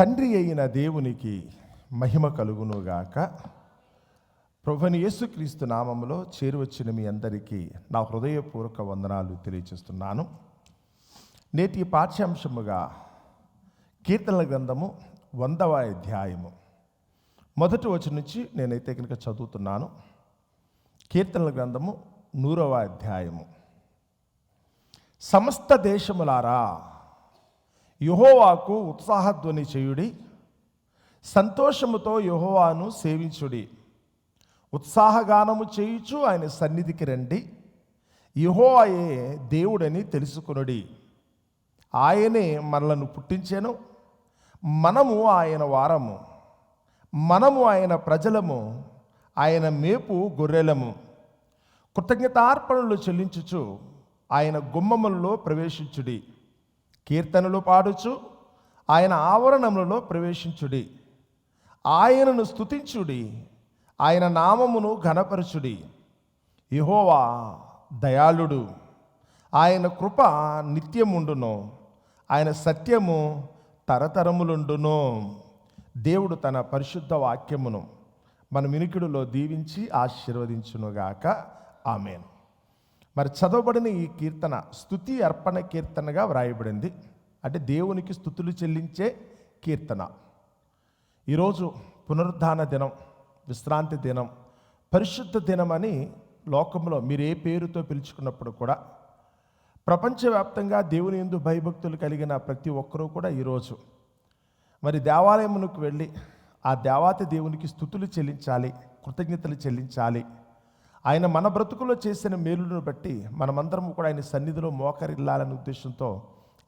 తండ్రి అయిన దేవునికి మహిమ కలుగునుగాక. ప్రభుని యేసుక్రీస్తు నామములో చేరువచ్చిన మీ అందరికీ నా హృదయపూర్వక వందనాలు తెలియచేస్తున్నాను. నేటి పాఠ్యాంశముగా కీర్తనల గ్రంథము వందవ అధ్యాయము. మొదటి వచ్చి నుంచి నేనైతే కనుక చదువుతున్నాను. కీర్తనల గ్రంథము నూరవ అధ్యాయము. సమస్త దేశములారా యహోవాకు ఉత్సాహధ్వని చేయుడి సంతోషముతో యహోవాను సేవించుడి. ఉత్సాహగానము చేయుచు ఆయన సన్నిధికి రండి. యహోవాయే దేవుడని తెలుసుకొనుడి. ఆయనే మనలను పుట్టించాను. మనము ఆయన వారము. మనము ఆయన ప్రజలము. ఆయన మేపు గొర్రెలము. కృతజ్ఞతార్పణలు చెల్లించుచు ఆయన గుమ్మములలో ప్రవేశించుడి. కీర్తనలు పాడుచు ఆయన ఆవరణములలో ప్రవేశించుడి. ఆయనను స్తుతించుడి ఆయన నామమును ఘనపరచుడి. యహోవా దయాళుడు ఆయన కృప నిత్యముండును ఆయన సత్యము తరతరములుండును. దేవుడు తన పరిశుద్ధ వాక్యమును మన వినికిడిలో దీవించి ఆశీర్వదించునుగాక. ఆమెను. మరి చదవబడిన ఈ కీర్తన స్థుతి అర్పణ కీర్తనగా వ్రాయబడింది. అంటే దేవునికి స్థుతులు చెల్లించే కీర్తన. ఈరోజు పునరుద్ధాన దినం విశ్రాంతి దినం పరిశుద్ధ దినం అని లోకంలో మీరు ఏ పేరుతో పిలుచుకున్నప్పుడు కూడా ప్రపంచవ్యాప్తంగా దేవుని ఎందు భయభక్తులు కలిగిన ప్రతి ఒక్కరూ కూడా ఈరోజు మరి దేవాలయమునకు వెళ్ళి ఆ దేవాతి దేవునికి స్థుతులు చెల్లించాలి కృతజ్ఞతలు చెల్లించాలి ఆయన మన బ్రతుకులో చేసిన మేలును బట్టి మనమందరం కూడా ఆయన సన్నిధిలో మోకరిల్లాలనే ఉద్దేశంతో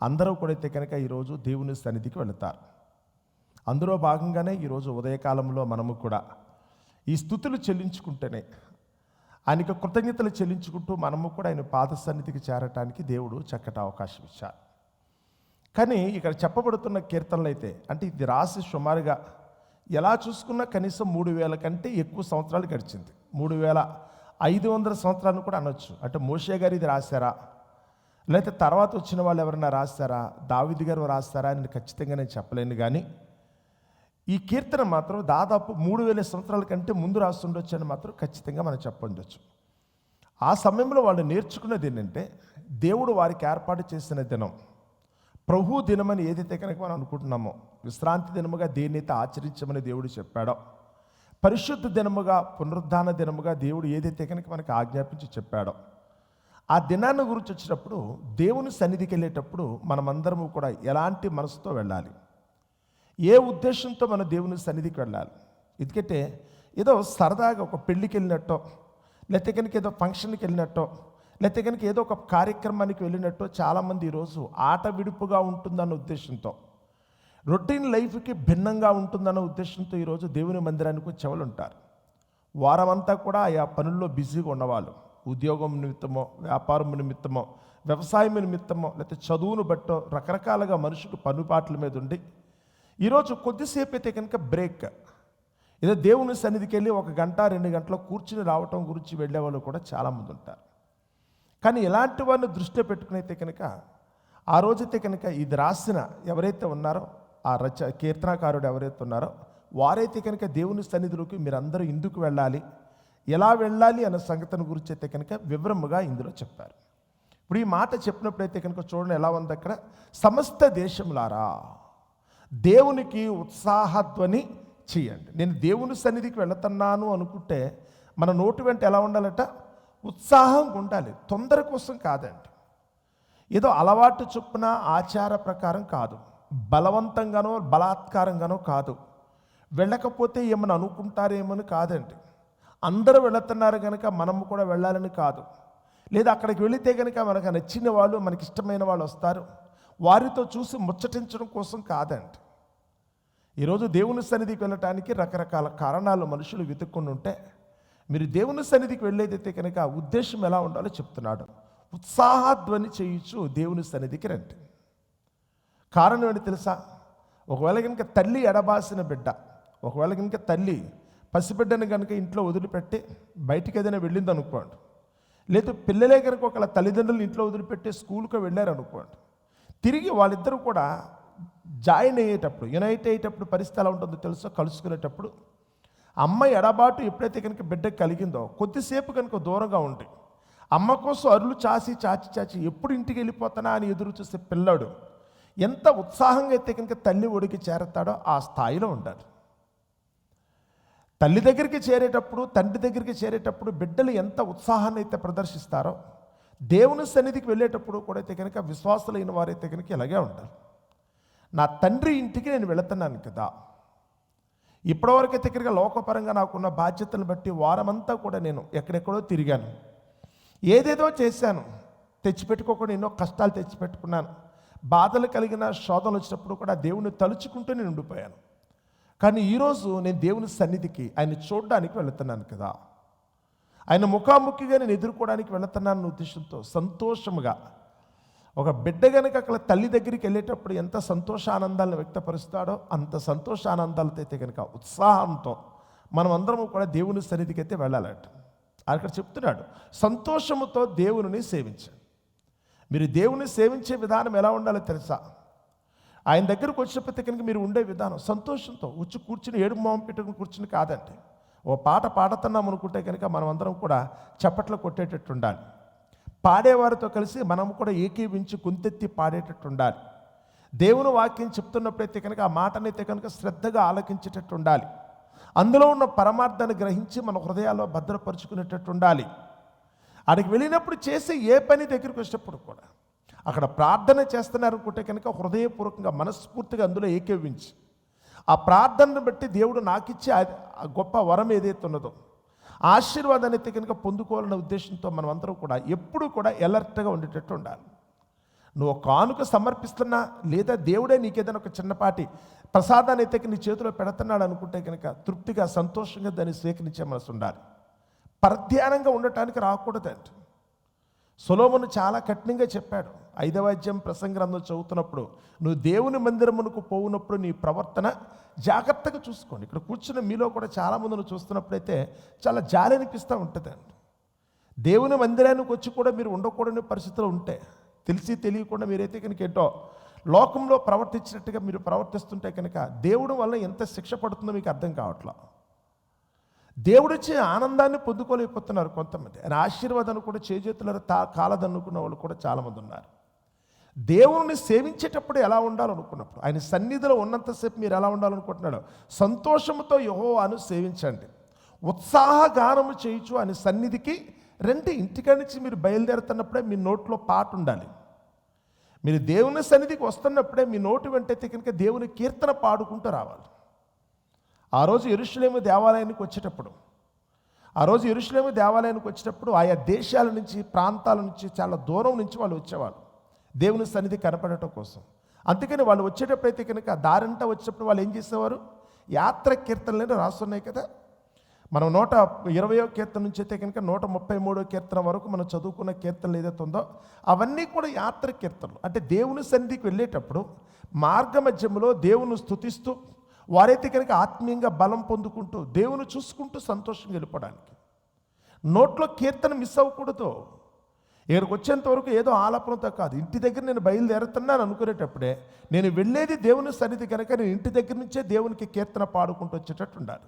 అందరూ కూడా అయితే కనుక ఈరోజు దేవుని సన్నిధికి వెళతారు. అందులో భాగంగానే ఈరోజు ఉదయకాలంలో మనము కూడా ఈ స్థుతులు చెల్లించుకుంటేనే ఆయనకు కృతజ్ఞతలు చెల్లించుకుంటూ మనము కూడా ఆయన పాద సన్నిధికి చేరటానికి దేవుడు చక్కటి అవకాశం ఇచ్చారు. కానీ ఇక్కడ చెప్పబడుతున్న కీర్తనలు అయితే అంటే ఇది రాసి సుమారుగా ఎలా చూసుకున్నా కనీసం మూడు వేల కంటే ఎక్కువ సంవత్సరాలు గడిచింది. మూడు వేల ఐదు వందల సంవత్సరాలను కూడా అనొచ్చు. అంటే మోషే గారు ఇది రాశారా? లేకపోతే తర్వాత వచ్చిన వాళ్ళు ఎవరైనా రాస్తారా దావిది గారు రాస్తారా అని ఖచ్చితంగా నేను చెప్పలేను కానీ ఈ కీర్తన మాత్రం దాదాపు మూడు వేల సంవత్సరాల కంటే ముందు రాస్తుండొచ్చు అని మాత్రం ఖచ్చితంగా మనం చెప్పండొచ్చు. ఆ సమయంలో వాళ్ళు నేర్చుకున్నది ఏంటంటే దేవుడు వారికి ఏర్పాటు చేసిన దినం. ప్రభు దినమని ఏదైతే కనుక మనం అనుకుంటున్నామో విశ్రాంతి దినముగా దేన్నైతే ఆచరించమని దేవుడు చెప్పాడో పరిశుద్ధ దినముగా పునరుద్ధాన దినముగా దేవుడు ఏదైతే కనుక మనకి ఆజ్ఞాపించి చెప్పాడో ఆ దినాన్ని గురించి వచ్చినప్పుడు దేవుని సన్నిధికి వెళ్ళేటప్పుడు మనమందరము కూడా ఎలాంటి మనసుతో వెళ్ళాలి? ఏ ఉద్దేశంతో మన దేవుని సన్నిధికి వెళ్ళాలి? ఎందుకంటే ఏదో సరదాగా ఒక పెళ్ళికి వెళ్ళినట్టో లేకపోతే కనుక ఏదో ఫంక్షన్కి వెళ్ళినట్టో లేకపోతే కనుక ఏదో ఒక కార్యక్రమానికి వెళ్ళినట్టో చాలామంది ఈరోజు ఆట విడుపుగా ఉంటుందన్న ఉద్దేశంతో రొటీన్ లైఫ్కి భిన్నంగా ఉంటుందన్న ఉద్దేశంతో ఈరోజు దేవుని మందిరానికి వచ్చేవాళ్ళు ఉంటారు. వారమంతా కూడా ఆయా పనుల్లో బిజీగా ఉన్నవాళ్ళు. ఉద్యోగం నిమిత్తమో వ్యాపారం నిమిత్తమో వ్యవసాయం నిమిత్తమో లేకపోతే చదువును బట్టో రకరకాలుగా మనుషులు పనుపాట్ల మీద ఉండి ఈరోజు కొద్దిసేపు అయితే కనుక బ్రేక్. ఏదో దేవుని సన్నిధికి వెళ్ళి ఒక గంట రెండు గంటలు కూర్చుని రావటం గురించి వెళ్ళే వాళ్ళు కూడా చాలామంది ఉంటారు. కానీ ఇలాంటి వారిని దృష్టిలో పెట్టుకునైతే కనుక ఆ రోజైతే కనుక ఇది రాసిన ఎవరైతే ఉన్నారో ఆ రచ కీర్తనాకారుడు ఎవరైతే ఉన్నారో వారైతే కనుక దేవుని సన్నిధిలోకి మీరందరూ ఎందుకు వెళ్ళాలి. ఎలా వెళ్ళాలి అన్న సంగతిని గురించి అయితే కనుక వివరముగా ఇందులో చెప్పారు. ఇప్పుడు ఈ మాట చెప్పినప్పుడైతే కనుక చూడండి ఎలా ఉంది అక్కడ. సమస్త దేశములారా దేవునికి ఉత్సాహధ్వని చేయండి. నేను దేవుని సన్నిధికి వెళుతున్నాను అనుకుంటే మన నోటి వెంట ఎలా ఉండాలట? ఉత్సాహంగా ఉండాలి. తొందర కోసం కాదండి. ఏదో అలవాటు చొప్పున ఆచార ప్రకారం కాదు. బలవంతంగానో బలాత్కారంగానో కాదు. వెళ్ళకపోతే ఏమని అనుకుంటారేమని కాదండి. అందరూ వెళుతున్నారు కనుక మనము కూడా వెళ్ళాలని కాదు. లేదా అక్కడికి వెళితే కనుక మనకు నచ్చిన వాళ్ళు మనకి ఇష్టమైన వాళ్ళు వస్తారు. వారితో చూసి ముచ్చటించడం కోసం కాదండి. ఈరోజు దేవుని సన్నిధికి వెళ్ళటానికి రకరకాల కారణాలు మనుషులు వెతుక్కుని ఉంటే మీరు దేవుని సన్నిధికి వెళ్ళేదైతే కనుక ఉద్దేశం ఎలా ఉండాలో చెప్తున్నాడు. ఉత్సాహధ్వని చేయించు దేవుని సన్నిధికి రండి. కారణం ఏంటి తెలుసా? ఒకవేళ కనుక తల్లి ఎడబాసిన బిడ్డ ఒకవేళ కనుక తల్లి పసిబిడ్డను కనుక ఇంట్లో వదిలిపెట్టి బయటికి ఏదైనా వెళ్ళింది అనుకోండి లేదా పిల్లలే కనుక ఒకళ్ళ తల్లిదండ్రులు ఇంట్లో వదిలిపెట్టి స్కూల్కి వెళ్ళారు అనుకోండి తిరిగి వాళ్ళిద్దరూ కూడా జాయిన్ అయ్యేటప్పుడు యునైట్ అయ్యేటప్పుడు పరిస్థితి ఎలా ఉంటుందో తెలుసో? కలుసుకునేటప్పుడు అమ్మ ఎడబాటు ఎప్పుడైతే కనుక బిడ్డకు కలిగిందో కొద్దిసేపు కనుక దూరంగా ఉండి అమ్మ కోసం అరులు చాచి చాచి చాచి ఎప్పుడు ఇంటికి వెళ్ళిపోతానా అని ఎదురు చూసే పిల్లాడు ఎంత ఉత్సాహంగా అయితే కనుక తల్లి ఒడికి చేరతాడో ఆ స్థాయిలో ఉండాలి. తల్లి దగ్గరికి చేరేటప్పుడు తండ్రి దగ్గరికి చేరేటప్పుడు బిడ్డలు ఎంత ఉత్సాహాన్ని అయితే ప్రదర్శిస్తారో దేవుని సన్నిధికి వెళ్ళేటప్పుడు కూడా అయితే కనుక విశ్వాసులైన వారైతే కనుక ఇలాగే ఉండాలి. నా తండ్రి ఇంటికి నేను వెళుతున్నాను కదా. ఇప్పటివరకు అయితే కనుక లోకపరంగా నాకున్న బాధ్యతను బట్టి వారమంతా కూడా నేను ఎక్కడెక్కడో తిరిగాను. ఏదేదో చేశాను. తెచ్చిపెట్టుకోకుండా ఎన్నో కష్టాలు తెచ్చిపెట్టుకున్నాను. బాధలు కలిగిన శోధనలు వచ్చినప్పుడు కూడా దేవుని తలుచుకుంటూ నేను ఉండిపోయాను. కానీ ఈరోజు నేను దేవుని సన్నిధికి ఆయన చూడడానికి వెళుతున్నాను కదా. ఆయన ముఖాముఖిగా నేను ఎదుర్కోవడానికి వెళుతున్నాను ఉద్దేశంతో సంతోషముగా ఒక బిడ్డ గనుక అక్కడ తల్లి దగ్గరికి వెళ్ళేటప్పుడు ఎంత సంతోషానందాలను వ్యక్తపరుస్తాడో అంత సంతోషానందాలతో అయితే కనుక ఉత్సాహంతో మనం అందరము కూడా దేవుని సన్నిధికి అయితే వెళ్ళాలట. అక్కడ చెప్తున్నాడు సంతోషముతో దేవుని సేవించండి. మీరు దేవుని సేవించే విధానం ఎలా ఉండాలో తెలుసా? ఆయన దగ్గరకు వచ్చినప్పటికీ కనుక మీరు ఉండే విధానం సంతోషంతో వచ్చి కూర్చుని ఏడు మొహం పెట్టుకుని కూర్చుని కాదండి. ఓ పాట పాడుతున్నాం అనుకుంటే కనుక మనం అందరం కూడా చప్పట్లు కొట్టేటట్టు ఉండాలి. పాడేవారితో కలిసి మనం కూడా ఏకీవించి గుంతెత్తి పాడేటట్టు ఉండాలి. దేవుని వాక్యం చెప్తున్నప్పుడైతే కనుక ఆ మాటనైతే కనుక శ్రద్ధగా ఆలకించేటట్టు ఉండాలి. అందులో ఉన్న పరమార్థాన్ని గ్రహించి మన హృదయాల్లో భద్రపరుచుకునేటట్టు ఉండాలి. అక్కడికి వెళ్ళినప్పుడు చేసే ఏ పని దగ్గరికి వచ్చినప్పుడు కూడా అక్కడ ప్రార్థన చేస్తున్నారు అనుకుంటే కనుక హృదయపూర్వకంగా మనస్ఫూర్తిగా అందులో ఏకీవించి ఆ ప్రార్థనను బట్టి దేవుడు నాకిచ్చే ఆ- గొప్ప వరం ఏదైతే ఉన్నదో ఆశీర్వాదాన్ని అయితే కనుక పొందుకోవాలనే ఉద్దేశంతో మనం అందరం కూడా ఎప్పుడూ కూడా ఎలర్ట్గా ఉండేటట్టు ఉండాలి. నువ్వు కానుక సమర్పిస్తున్నా లేదా దేవుడే నీకేదైనా ఒక చిన్నపాటి ప్రసాదాన్ని అయితే నీ చేతిలో పెడుతున్నాడు అనుకుంటే కనుక తృప్తిగా సంతోషంగా దాన్ని స్వీకరించే మనసు ఉండాలి. పరధ్యానంగా ఉండటానికి రాకూడదండి సొలోమును చాలా కఠినంగా చెప్పాడు. ఐదవాద్యం అధ్యాయం ప్రసంగ్రంథం చదువుతున్నప్పుడు నువ్వు దేవుని మందిరమునకు పోవునప్పుడు నీ ప్రవర్తన జాగ్రత్తగా చూసుకోండి. ఇక్కడ కూర్చున్న మీలో కూడా చాలామందిని చూస్తున్నప్పుడైతే చాలా జాలి అనిపిస్తూ ఉంటుందండి దేవుని మందిరానికి వచ్చి కూడా మీరు ఉండకూడని పరిస్థితులు ఉంటే తెలిసి తెలియకుండా మీరైతే కనుక ఏంటో లోకంలో ప్రవర్తించినట్టుగా మీరు ప్రవర్తిస్తుంటే కనుక దేవుడు వల్ల ఎంత శిక్ష పడుతుందో మీకు అర్థం కావట్లేదు దేవుడిచ్చే ఆనందాన్ని పొందుకోలేకపోతున్నారు కొంతమంది. ఆయన ఆశీర్వాదాన్ని కూడా చేజేతుల తా కాలదన్నుకున్న వాళ్ళు కూడా చాలామంది ఉన్నారు. దేవుని సేవించేటప్పుడు ఎలా ఉండాలనుకున్నప్పుడు ఆయన సన్నిధిలో ఉన్నంతసేపు మీరు ఎలా ఉండాలనుకుంటున్నాడు సంతోషంతో యహోవాను సేవించండి. ఉత్సాహ గానము చేయొచ్చు అని సన్నిధికి రండి. ఇంటికాడి నుంచి మీరు బయలుదేరుతున్నప్పుడే మీ నోట్లో పాట ఉండాలి. మీరు దేవుని సన్నిధికి వస్తున్నప్పుడే మీ నోటి వెంటైతే కనుక దేవుని కీర్తన పాడుకుంటూ రావాలి. ఆ రోజు ఎరుషులేము దేవాలయానికి వచ్చేటప్పుడు ఆ రోజు ఎరుషులేము దేవాలయానికి వచ్చేటప్పుడు ఆయా దేశాల నుంచి ప్రాంతాల నుంచి చాలా దూరం నుంచి వాళ్ళు వచ్చేవాళ్ళు దేవుని సన్నిధి కనపడటం కోసం. అందుకని వాళ్ళు వచ్చేటప్పుడైతే కనుక దారంట వచ్చేటప్పుడు వాళ్ళు ఏం చేసేవారు? యాత్ర కీర్తనలు రాస్తున్నాయి కదా? మనం నూట ఇరవయో కీర్తన నుంచి అయితే కనుక నూట ముప్పై మూడో కీర్తన వరకు మనం చదువుకున్న కీర్తనలు ఏదైతే ఉందో అవన్నీ కూడా యాత్ర కీర్తనలు. అంటే దేవుని సన్నిధికి వెళ్ళేటప్పుడు మార్గ మధ్యంలో దేవుని స్తుతిస్తూ వారైతే కనుక ఆత్మీయంగా బలం పొందుకుంటూ దేవుని చూసుకుంటూ సంతోషం వెళ్ళిపోవడానికి. నోట్లో కీర్తన మిస్ అవ్వకూడదు. ఇక్కడికి వచ్చేంత వరకు ఏదో ఆలాపనతో కాదు. ఇంటి దగ్గర నేను బయలుదేరుతున్నాను అనుకునేటప్పుడే నేను వెళ్ళేది దేవుని సన్నిధి కనుక నేను ఇంటి దగ్గర నుంచే దేవునికి కీర్తన పాడుకుంటూ వచ్చేటట్టు ఉండాలి.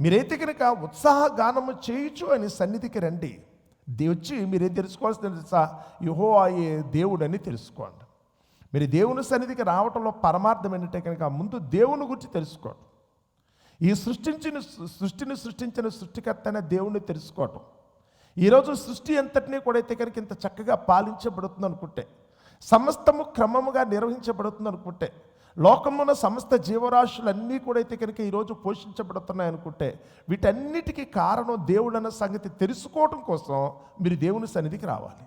మీరైతే కనుక ఉత్సాహ గానము చేయొచ్చు అని సన్నిధికి రండి. వచ్చి మీరేం తెలుసుకోవాల్సిన తెలుసా? యుహో అయ్యే దేవుడని తెలుసుకోండి. మీరు దేవుని సన్నిధికి రావటంలో పరమార్థం ఏంటంటే కనుక ముందు దేవుని గురించి తెలుసుకోవటం. ఈ సృష్టించిన సృష్టిని సృష్టించిన సృష్టికర్త అనే దేవుణ్ణి తెలుసుకోవటం. ఈరోజు సృష్టి అంతటినీ కూడా అయితే కనుక ఇంత చక్కగా పాలించబడుతుంది అనుకుంటే సమస్తము క్రమముగా నిర్వహించబడుతుంది అనుకుంటే లోకమున సమస్త జీవరాశులన్నీ కూడా అయితే కనుక ఈరోజు పోషించబడుతున్నాయి అనుకుంటే వీటన్నిటికీ కారణం దేవుడు అన్న సంగతి తెలుసుకోవటం కోసం మీరు దేవుని సన్నిధికి రావాలి.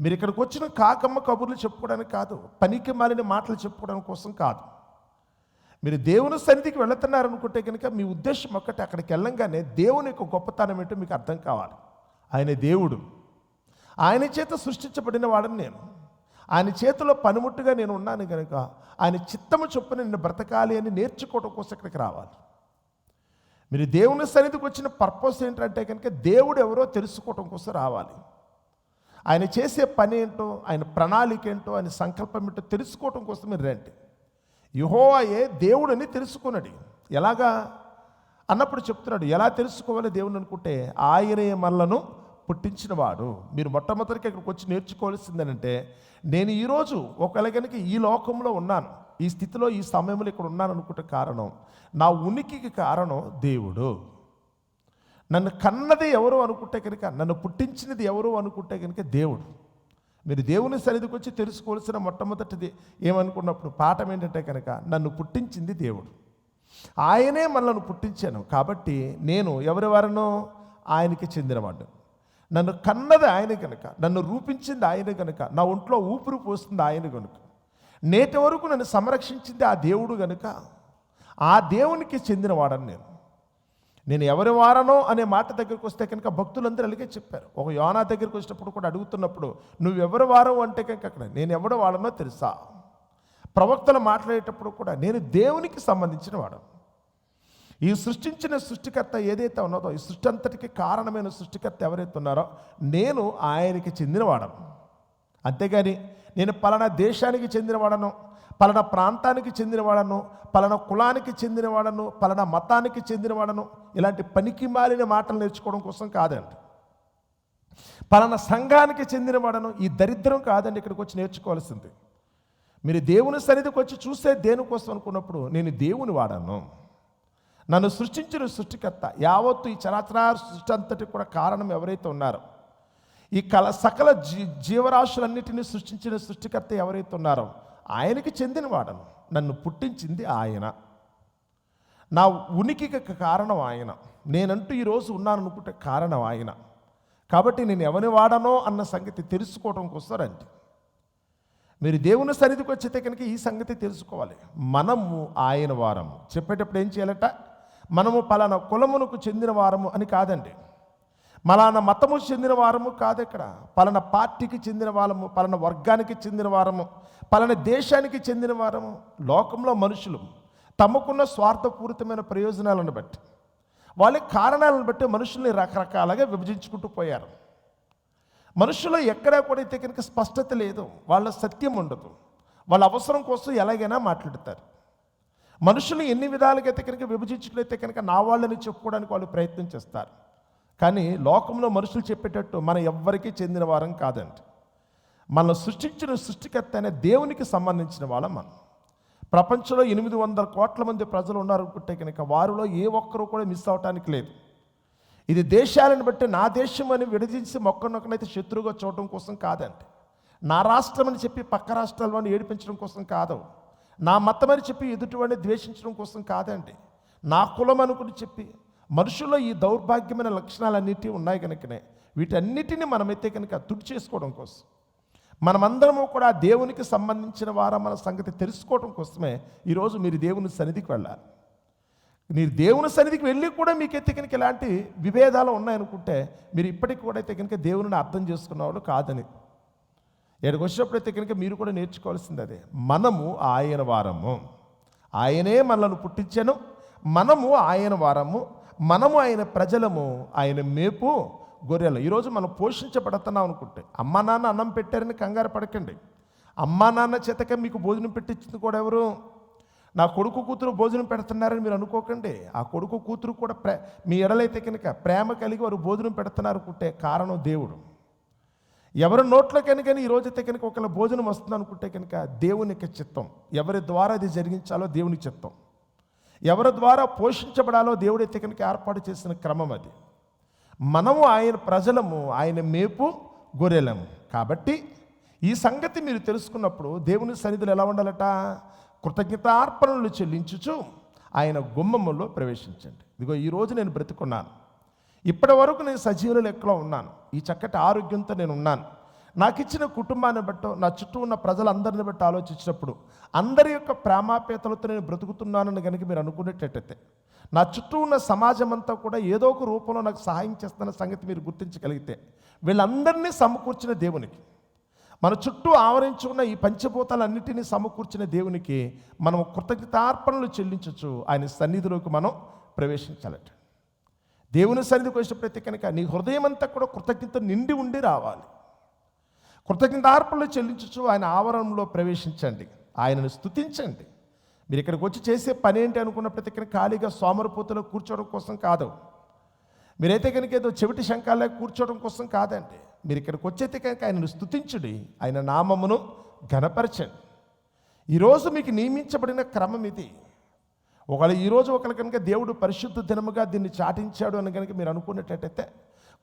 మీరు ఇక్కడికి వచ్చిన కాకమ్మ కబుర్లు చెప్పుకోవడానికి కాదు పనికి మాలిన మాటలు చెప్పుకోవడానికి కోసం కాదు. మీరు దేవుని సన్నిధికి వెళుతున్నారనుకుంటే కనుక మీ ఉద్దేశం ఒక్కటి అక్కడికి వెళ్ళంగానే దేవుని యొక్క గొప్పతనం ఏంటో మీకు అర్థం కావాలి. ఆయన దేవుడు. ఆయన చేత సృష్టించబడిన వాడని నేను. ఆయన చేతిలో పనిముట్టుగా నేను ఉన్నాను కనుక ఆయన చిత్తము చొప్పున నిన్ను బ్రతకాలి అని నేర్చుకోవడం కోసం ఇక్కడికి రావాలి. మీరు దేవుని సన్నిధికి వచ్చిన పర్పస్ ఏంటంటే కనుక దేవుడు ఎవరో తెలుసుకోవటం కోసం రావాలి. ఆయన చేసే పని ఏంటో ఆయన ప్రణాళిక ఏంటో ఆయన సంకల్పం ఏంటో తెలుసుకోవటం కోసం మీరు రండి. యుహోవాయే దేవుడని తెలుసుకున్నాడు. ఎలాగా? అన్నప్పుడు చెప్తున్నాడు ఎలా తెలుసుకోవాలి దేవుని అనుకుంటే ఆయనే మనలను పుట్టించినవాడు. మీరు మొట్టమొదటికి ఇక్కడికి వచ్చి నేర్చుకోవాల్సిందేనంటే నేను ఈరోజు ఒకవేళ కనుక ఈ లోకంలో ఉన్నాను ఈ స్థితిలో ఈ సమయంలో ఇక్కడ ఉన్నాను అనుకుంటే కారణం నా ఉనికికి కారణం దేవుడు. నన్ను కన్నది ఎవరు అనుకుంటే కనుక నన్ను పుట్టించినది ఎవరు అనుకుంటే కనుక దేవుడు. మీరు దేవుని సన్నిధికి వచ్చి తెలుసుకోవాల్సిన మొట్టమొదటిది ఏమనుకున్నప్పుడు పాఠం ఏంటంటే కనుక నన్ను పుట్టించింది దేవుడు. ఆయనే మనల్ని పుట్టించాను కాబట్టి నేను ఎవరి వారను ఆయనకి చెందినవాడు నన్ను కన్నది ఆయన కనుక నన్ను రూపించింది ఆయన కనుక నా ఒంట్లో ఊపిరి పోస్తుంది ఆయన కనుక. నేటి వరకు నన్ను సంరక్షించింది ఆ దేవుడు కనుక ఆ దేవునికి చెందినవాడని నేను. నేను ఎవరి వారనో అనే మాట దగ్గరికి వస్తే కనుక భక్తులందరూ అలాగే చెప్పారు. ఒక యోనా దగ్గరికి వచ్చినప్పుడు కూడా అడుగుతున్నప్పుడు నువ్వు ఎవరి వారో? అంటే కనుక అక్కడ నేను ఎవడు వాడనో తెలుసా? ప్రవక్తలు మాట్లాడేటప్పుడు కూడా నేను దేవునికి సంబంధించిన వాడు. ఈ సృష్టించిన సృష్టికర్త ఏదైతే ఉన్నదో ఈ సృష్టి అంతటికి కారణమైన సృష్టికర్త ఎవరైతే ఉన్నారో నేను ఆయనకి చెందినవాడను. అంతేగాని నేను పలానా దేశానికి చెందినవాడను. పలానా ప్రాంతానికి చెందినవాడను పలానా కులానికి చెందినవాడను పలానా మతానికి చెందినవాడను ఇలాంటి పనికి మాలిన మాటలు నేర్చుకోవడం కోసం కాదండి. పలానా సంఘానికి చెందినవాడను ఈ దరిద్రం కాదండి ఇక్కడికి వచ్చి నేర్చుకోవాల్సింది. మీరు దేవుని సన్నిధికి వచ్చి చూసే దేనికోసం అనుకున్నప్పుడు నేను దేవుని వాడను. నన్ను సృష్టించిన సృష్టికర్త యావత్తు ఈ చరాచరాల సృష్టి అంతటి కూడా కారణం ఎవరైతే ఉన్నారో ఈ కల సకల జీ జీవరాశులన్నిటినీ సృష్టించిన సృష్టికర్త ఎవరైతే ఉన్నారో ఆయనకి చెందినవాడను నన్ను పుట్టించింది ఆయన. నా ఉనికికి కారణం ఆయన. నేనంటూ ఈరోజు ఉన్నాను అనుకుంటే కారణం ఆయన. కాబట్టి నేను ఎవరిని వాడనో అన్న సంగతి తెలుసుకోవడం కోసం రండి. మీరు దేవుని సన్నిధికి వచ్చితే కనుక ఈ సంగతి తెలుసుకోవాలి. మనము ఆయన వారము. చెప్పేటప్పుడు ఏం చేయాలట? మనము పలానా కులమునకు చెందిన వారము అని కాదండి. మలానా మతము చెందిన వారము కాదు ఇక్కడ. పలానా పార్టీకి చెందిన వాళ్ళము పలానా వర్గానికి చెందిన వారము పలానా దేశానికి చెందిన వారము లోకంలో మనుషులు తమకున్న స్వార్థపూరితమైన ప్రయోజనాలను బట్టి వాళ్ళ కారణాలను బట్టి మనుషుల్ని రకరకాలుగా విభజించుకుంటూ పోయారు. మనుషులు ఎక్కడా కూడా అయితే కనుక స్పష్టత లేదు వాళ్ళ సత్యం ఉండదు వాళ్ళ అవసరం కోసం ఎలాగైనా మాట్లాడతారు. మనుషులు ఎన్ని విధాలుగా అయితే కనుక విభజించుకునైతే కనుక నా వాళ్ళని చెప్పుకోవడానికి వాళ్ళు ప్రయత్నం చేస్తారు. కానీ లోకంలో మనుషులు చెప్పేటట్టు మన ఎవ్వరికీ చెందిన వారం కాదండి. మనం సృష్టించిన సృష్టికర్త అనే దేవునికి సంబంధించిన వాళ్ళం మనం. ప్రపంచంలో ఎనిమిది వందల కోట్ల మంది ప్రజలు ఉన్నారనుకుంటే కనుక వారిలో ఏ ఒక్కరూ కూడా మిస్ అవటానికి లేదు. ఇది దేశాలను బట్టి నా దేశం అని విడదీసి మొక్కనొక్కనైతే శత్రువుగా చూడటం కోసం కాదండి. నా రాష్ట్రం అని చెప్పి పక్క రాష్ట్రాలను ఏడిపించడం కోసం కాదు. నా మతం అని చెప్పి ఎదుటివాడిని ద్వేషించడం కోసం కాదండి. నా కులం అనుకుని చెప్పి మనుషుల్లో ఈ దౌర్భాగ్యమైన లక్షణాలన్నిటి ఉన్నాయి కనుకనే. వీటన్నిటిని మనమైతే కనుక తుడి చేసుకోవడం కోసం మనమందరము కూడా దేవునికి సంబంధించిన వారా మన సంగతి తెలుసుకోవడం కోసమే ఈరోజు మీరు దేవుని సన్నిధికి వెళ్ళాలి. మీరు దేవుని సన్నిధికి వెళ్ళి కూడా మీకైతే కనుక ఇలాంటి విభేదాలు ఉన్నాయనుకుంటే మీరు ఇప్పటికి కూడా అయితే కనుక దేవుని అర్థం చేసుకున్న వాళ్ళు కాదని. ఇక్కడికి వచ్చినప్పుడైతే కనుక మీరు కూడా నేర్చుకోవాల్సింది అదే మనము ఆయన వారము. ఆయనే మనల్ని పుట్టించాను మనము ఆయన వారము. మనము ఆయన ప్రజలము ఆయన మేపు గొర్రెలు. ఈరోజు మనం పోషించబడుతున్నాం అనుకుంటే అమ్మా నాన్న అన్నం పెట్టారని కంగారు పడకండి. అమ్మా నాన్న చేతక మీకు భోజనం పెట్టించింది కూడా ఎవరు? నా కొడుకు కూతురు భోజనం పెడుతున్నారని మీరు అనుకోకండి. ఆ కొడుకు కూతురు కూడా ప్రే మీ ఎడలైతే కనుక ప్రేమ కలిగి వారు భోజనం పెడుతున్నారు అనుకుంటే కారణం దేవుడు. ఎవరి నోట్లో కనుక ఈ రోజైతే కనుక ఒకళ్ళ భోజనం వస్తుంది అనుకుంటే కనుక దేవునికి చిత్తం ఎవరి ద్వారా అది జరిగించాలో దేవుని చిత్తం. ఎవరి ద్వారా పోషించబడాలో దేవుడు ఎత్తికనికి ఏర్పాటు చేసిన క్రమం అది. మనము ఆయన ప్రజలము ఆయన మేపు గొర్రెలము. కాబట్టి ఈ సంగతి మీరు తెలుసుకున్నప్పుడు దేవుని సన్నిధులు ఎలా ఉండాలట? కృతజ్ఞతార్పణలు చెల్లించుచు ఆయన గుమ్మములో ప్రవేశించండి. ఇదిగో ఈరోజు నేను బ్రతుకున్నాను. ఇప్పటి వరకు నేను సజీవుల లెక్కలో ఉన్నాను. ఈ చక్కటి ఆరోగ్యంతో నేను ఉన్నాను. నాకు ఇచ్చిన కుటుంబాన్ని బట్టో నా చుట్టూ ఉన్న ప్రజలందరిని బట్టి ఆలోచించినప్పుడు అందరి యొక్క ప్రేమాపేతలతో నేను బ్రతుకుతున్నానని కనుక మీరు అనుకునేటట్టయితే నా చుట్టూ ఉన్న సమాజం అంతా కూడా ఏదో ఒక రూపంలో నాకు సహాయం చేస్తున్న సంగతి మీరు గుర్తించగలిగితే వీళ్ళందరినీ సమకూర్చిన దేవునికి మన చుట్టూ ఆవరించి ఉన్న ఈ పంచభూతాలన్నిటినీ సమకూర్చిన దేవునికి మనం కృతజ్ఞతార్పణలు చెల్లించవచ్చు ఆయన సన్నిధిలోకి మనం ప్రవేశించాలట. దేవుని సన్నిధికి వచ్చినప్పుడైతే కనుక నీ హృదయం అంతా కూడా కృతజ్ఞత నిండి ఉండి రావాలి. కృతజ్ఞతార్పణలు చెల్లించచ్చు ఆయన ఆవరణలో ప్రవేశించండి. ఆయనను స్తుతించండి. మీరు ఇక్కడికి వచ్చి చేసే పని ఏంటి అనుకున్న ప్రతి ఖాళీగా సోమరపోతులో కూర్చోవడం కోసం కాదు. మీరైతే కనుక ఏదో చెవిటి శంకాలే కూర్చోవడం కోసం కాదండి. మీరు ఇక్కడికి వచ్చేతే కనుక ఆయనను స్థుతించుడి ఆయన నామమును ఘనపరచండి. ఈరోజు మీకు నియమించబడిన క్రమం ఇది. ఒకవేళ ఈరోజు ఒకళ్ళు కనుక దేవుడు పరిశుద్ధ దినముగా దీన్ని చాటించాడు అని కనుక మీరు అనుకున్నట్టయితే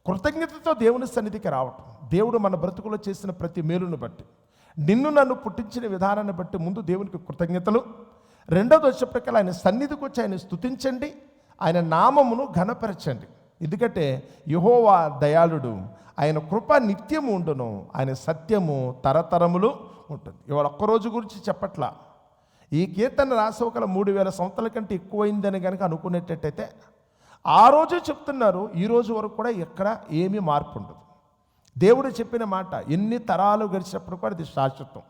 కృతజ్ఞతతో దేవుని సన్నిధికి రావటం. దేవుడు మన బ్రతుకులో చేసిన ప్రతి మేలును బట్టి నిన్ను నన్ను పుట్టించిన విధానాన్ని బట్టి ముందు దేవునికి కృతజ్ఞతలు. రెండోది వచ్చేప్పటికల్లా ఆయన సన్నిధికి వచ్చి ఆయన స్తుతించండి ఆయన నామమును ఘనపరచండి. ఎందుకంటే యహోవా దయాళుడు ఆయన కృప నిత్యము ఉండును ఆయన సత్యము తరతరములు ఉంటుంది. ఇవాళ ఒక్కరోజు గురించి చెప్పట్లా. ఈ కీర్తన రాసి ఒకల మూడు వేల సంవత్సరాల కంటే ఎక్కువైందని కనుక అనుకునేటట్టయితే ఆ రోజే చెప్తున్నారు ఈ రోజు వరకు కూడా ఎక్కడ ఏమీ మార్పు ఉండదు. దేవుడు చెప్పిన మాట ఎన్ని తరాలు గడిచినప్పుడు కూడా అది శాశ్వతం.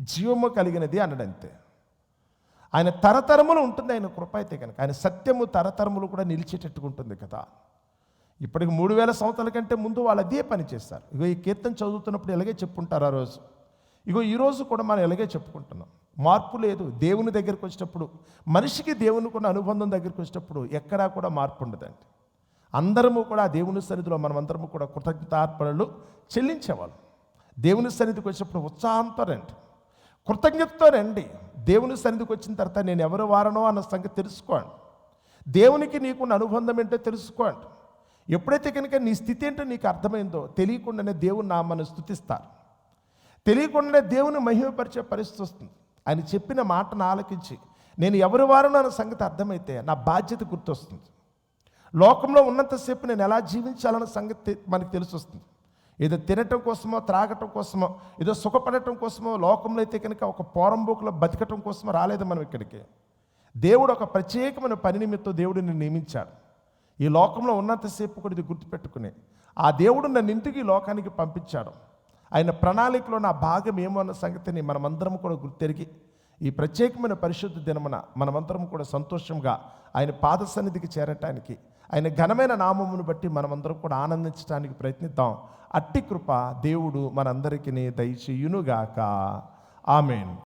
జీవము కలిగినది అనడంతే ఆయన తరతరములు ఉంటుంది ఆయన కృప అయితే కనుక. ఆయన సత్యము తరతరములు కూడా నిలిచేటట్టుగా ఉంటుంది కదా. ఇప్పటికి మూడు వేల సంవత్సరాల కంటే ముందు వాళ్ళు అదే పని చేస్తారు. ఇగో ఈ కీర్తన చదువుతున్నప్పుడు ఇలాగే చెప్పుకుంటారు ఆ రోజు? ఇగో ఈరోజు కూడా మనం ఇలాగే చెప్పుకుంటున్నాం? మార్పు లేదు. దేవుని దగ్గరికి వచ్చినప్పుడు మనిషికి దేవునికి ఉన్న అనుబంధం దగ్గరికి వచ్చినప్పుడు ఎక్కడా కూడా మార్పు ఉండదండి. అందరము కూడా దేవుని సన్నిధిలో మనమందరము కూడా కృతజ్ఞతార్పణలు చెల్లించేవాళ్ళం. దేవుని సన్నిధికి వచ్చినప్పుడు ఉత్సాహంతో రండి. కృతజ్ఞతతో రండి. దేవుని సన్నిధికి వచ్చిన తర్వాత నేను ఎవరు వారనో అన్న సంగతి తెలుసుకోండి. దేవునికి నీకున్న అనుబంధం ఏంటో తెలుసుకోండి. ఎప్పుడైతే కనుక నీ స్థితి ఏంటో నీకు అర్థమైందో తెలియకుండానే దేవుని నామను స్థుతిస్తారు తెలియకుండానే దేవుని మహిమపరిచే పరిస్థితి వస్తుంది. ఆయన చెప్పిన మాటను ఆలకించి నేను ఎవరి వారనో అన్న సంగతి అర్థమైతే నా బాధ్యత గుర్తొస్తుంది. లోకంలో ఉన్నంతసేపు నేను ఎలా జీవించాలన్న సంగతి మనకు తెలిసి వస్తుంది ఏదో తినటం కోసమో త్రాగటం కోసమో ఏదో సుఖపడటం కోసమో లోకంలో అయితే కనుక ఒక పోరంబోకులో బతకటం కోసమో రాలేదు మనం ఇక్కడికి. దేవుడు ఒక ప్రత్యేకమైన పని నిమిత్తం దేవుడిని నియమించాడు ఈ లోకంలో ఉన్నంతసేపు కూడా ఇది గుర్తుపెట్టుకుని ఆ దేవుడు నన్ను ఇంటికి ఈ లోకానికి పంపించాడు. ఆయన ప్రణాళికలో నా భాగం ఏమో అన్న సంగతిని మనమందరం కూడా గుర్తెరిగి ఈ ప్రత్యేకమైన పరిశుద్ధ దినమున మనమందరం కూడా సంతోషంగా ఆయన పాద సన్నిధికి చేరటానికి ఆయన ఘనమైన నామమును బట్టి మనమందరం కూడా ఆనందించడానికి ప్రయత్నిద్దాం. అట్టి కృప దేవుడు మనందరికీ దయచేయునుగాక. ఆమెన్.